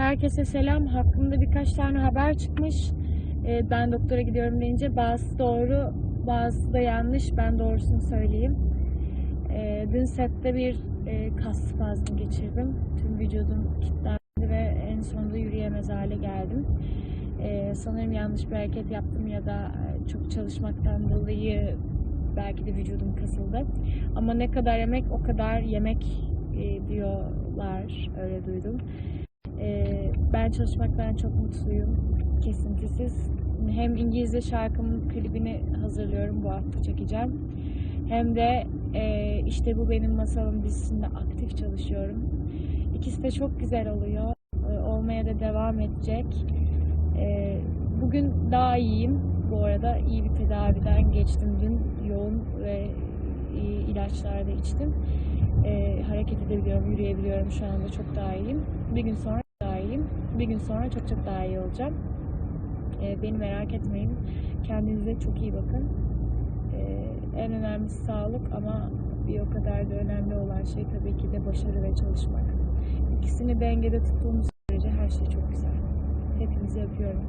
Herkese selam. Hakkımda birkaç tane haber çıkmış. Ee, ben doktora gidiyorum deyince bazısı doğru, bazısı da yanlış. Ben doğrusunu söyleyeyim. Ee, dün sette bir e, kas spazmı geçirdim. Tüm vücudum kilitlendi ve en sonunda yürüyemez hale geldim. Ee, sanırım yanlış bir hareket yaptım ya da e, çok çalışmaktan dolayı belki de vücudum kasıldı. Ama ne kadar yemek o kadar yemek e, diyorlar. Öyle duydum. Ben çalışmaktan çok mutluyum. Kesintisiz. Hem İngilizce şarkımın klibini hazırlıyorum. Bu hafta çekeceğim. Hem de e, işte bu benim masalım dizisinde aktif çalışıyorum. İkisi de çok güzel oluyor. E, olmaya da devam edecek. E, bugün daha iyiyim. Bu arada iyi bir tedaviden geçtim dün. Yoğun ve ilaçlar da içtim. E, hareket edebiliyorum, yürüyebiliyorum şu anda çok daha iyiyim. Bir gün sonra. Bir gün sonra çok çok daha iyi olacağım. E, beni merak etmeyin. Kendinize çok iyi bakın. E, en önemlisi sağlık ama bir o kadar da önemli olan şey tabii ki de başarı ve çalışmak. İkisini dengede tuttuğumuz sürece her şey çok güzel. Hepinizi öpüyorum.